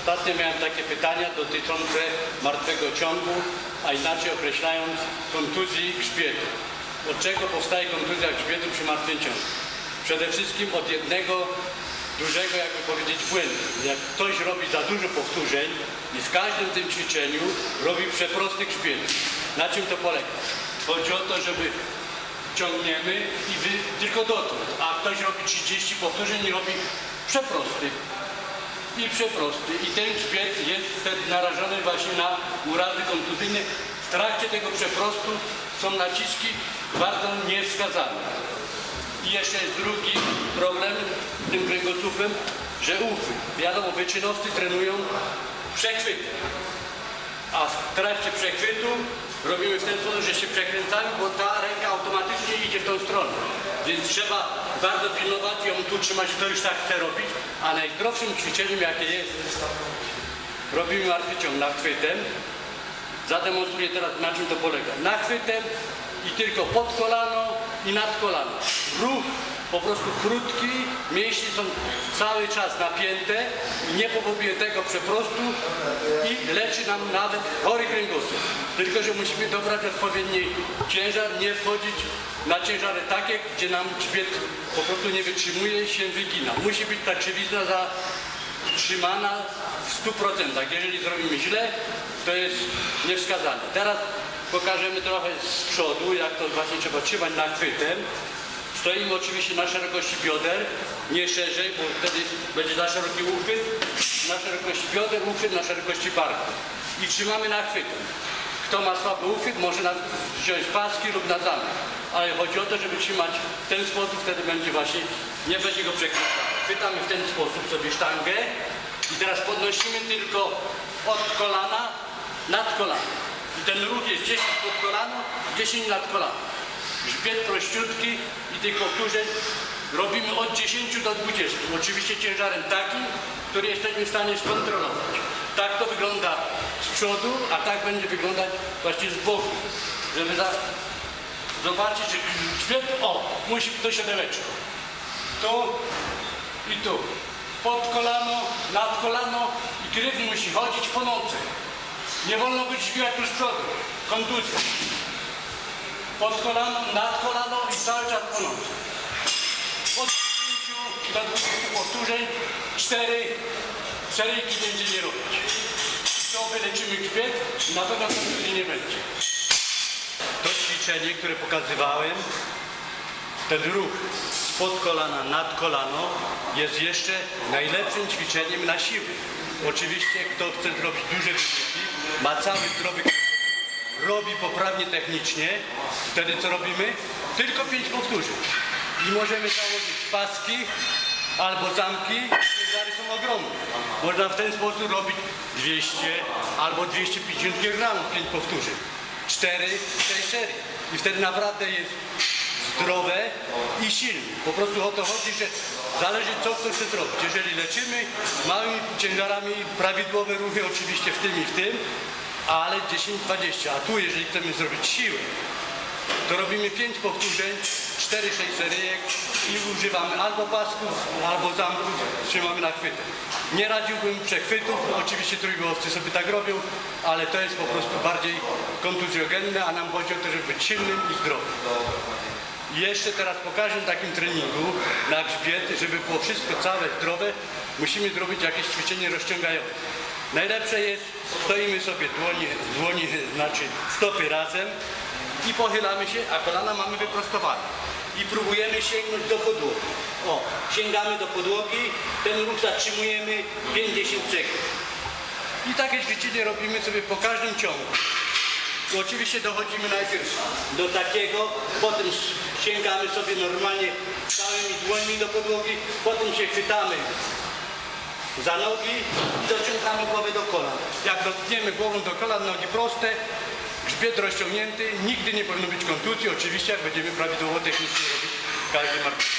Ostatnio miałem takie pytania dotyczące martwego ciągu, a inaczej określając kontuzji grzbietu. Od czego powstaje kontuzja grzbietu przy martwym ciągu? Przede wszystkim od jednego dużego, jakby powiedzieć, błędu. Jak ktoś robi za dużo powtórzeń i w każdym tym ćwiczeniu robi przeprosty grzbiet. Na czym to polega? Chodzi o to, żeby ciągniemy i wy tylko dotąd, a ktoś robi 30 powtórzeń i robi przeprosty i przeprosty. I ten grzbiet jest wtedy narażony właśnie na urazy kontuzyjne. W trakcie tego przeprostu są naciski bardzo niewskazane. I jeszcze jest drugi problem z tym kręgosłupem, że uchwyt. Wiadomo, wyczynowcy trenują przechwytem. A w trakcie przechwytu robimy w ten sposób, że się przekręcamy, bo ta ręka automatycznie idzie w tą stronę. Więc trzeba bardzo pilnować ją tu trzymać, kto już tak chce robić. A najzdrowszym ćwiczeniem, jakie jest, robimy martwy ciąg nachwytem. Zademonstruję teraz, na czym to polega. Nachwytem i tylko pod kolano i nad kolano. Ruch po prostu krótki, mięśnie są cały czas napięte i nie powoduje tego przeprostu i leczy nam nawet chory kręgosłup. Tylko, że musimy dobrać odpowiedni ciężar, nie wchodzić na ciężary takie, gdzie nam grzbiet po prostu nie wytrzymuje, się wygina. Musi być ta krzywizna zatrzymana w 100%. Jeżeli zrobimy źle, to jest niewskazane. Teraz pokażemy trochę z przodu, jak to właśnie trzeba trzymać nachwytem. Stoimy oczywiście na szerokości bioder, nie szerzej, bo wtedy będzie za szeroki uchwyt. Na szerokości bioder, uchwyt na szerokości barku. I trzymamy nachwytem. Kto ma słaby uchwyt, może nawet wziąć paski lub na zamek. Ale chodzi o to, żeby trzymać w ten sposób, wtedy będzie właśnie, nie będzie go przekręcało. Chwytamy w ten sposób sobie sztangę i teraz podnosimy tylko od kolana nad kolano. I ten ruch jest 10 pod kolano, 10 nad kolano. Grzbiet prościutki i tych powtórzeń robimy od 10 do 20. Oczywiście ciężarem takim, który jesteśmy w stanie skontrolować. Tak to wygląda z przodu, a tak będzie wyglądać właśnie z boku. Żeby za... zobaczyć, że grzbiet, o, musi być to siodełeczko. Tu i tu. Pod kolano, nad kolano i gryf musi chodzić po nocy. Nie wolno być dźwigać tu z przodu. Kontuzja. Pod kolano, nad kolano i cały czas po nocy. Od 10 do 20 powtórzeń, 4 seryjki będzie nie robić. To wyleczymy grzbiet i na pewno nie będzie. To ćwiczenie, które pokazywałem, ten ruch spod kolana nad kolano jest jeszcze najlepszym ćwiczeniem na siłę. Oczywiście kto chce zrobić duże wyniki, ma cały zdrowy robi poprawnie technicznie, wtedy co robimy? Tylko 5 powtórzeń. I możemy założyć paski albo zamki, ciężary są ogromne. Można w ten sposób robić 200 albo 250 kg 5 powtórzeń. 4, 6 serii. I wtedy naprawdę jest zdrowe i silne. Po prostu o to chodzi, że zależy co ktoś chce zrobić. Jeżeli leczymy małymi ciężarami, prawidłowe ruchy oczywiście w tym i w tym, ale 10-20. A tu jeżeli chcemy zrobić siłę, to robimy 5 powtórzeń, 4-6 seryjek i używamy albo pasków, albo zamków, trzymamy na chwytę. Nie radziłbym przechwytów, oczywiście trójgłowcy sobie tak robią, ale to jest po prostu bardziej kontuzjogenne, a nam chodzi o to, żeby być silnym i zdrowym. I jeszcze teraz pokażę w takim treningu na grzbiet, żeby było wszystko całe, zdrowe, musimy zrobić jakieś ćwiczenie rozciągające. Najlepsze jest, stoimy sobie dłonie, znaczy stopy razem i pochylamy się, a kolana mamy wyprostowane. I próbujemy sięgnąć do podłogi. O, sięgamy do podłogi, ten ruch zatrzymujemy 50 sekund. I takie ćwiczenie robimy sobie po każdym ciągu. I oczywiście dochodzimy najpierw do takiego, potem sięgamy sobie normalnie całymi dłońmi do podłogi, potem się chwytamy za nogi i dociągamy głowę do kolan. Jak dotkniemy głową do kolan, nogi proste, grzbiet rozciągnięty, nigdy nie powinno być kontuzji, oczywiście jak będziemy prawidłowo technicznie robić każdy martwy.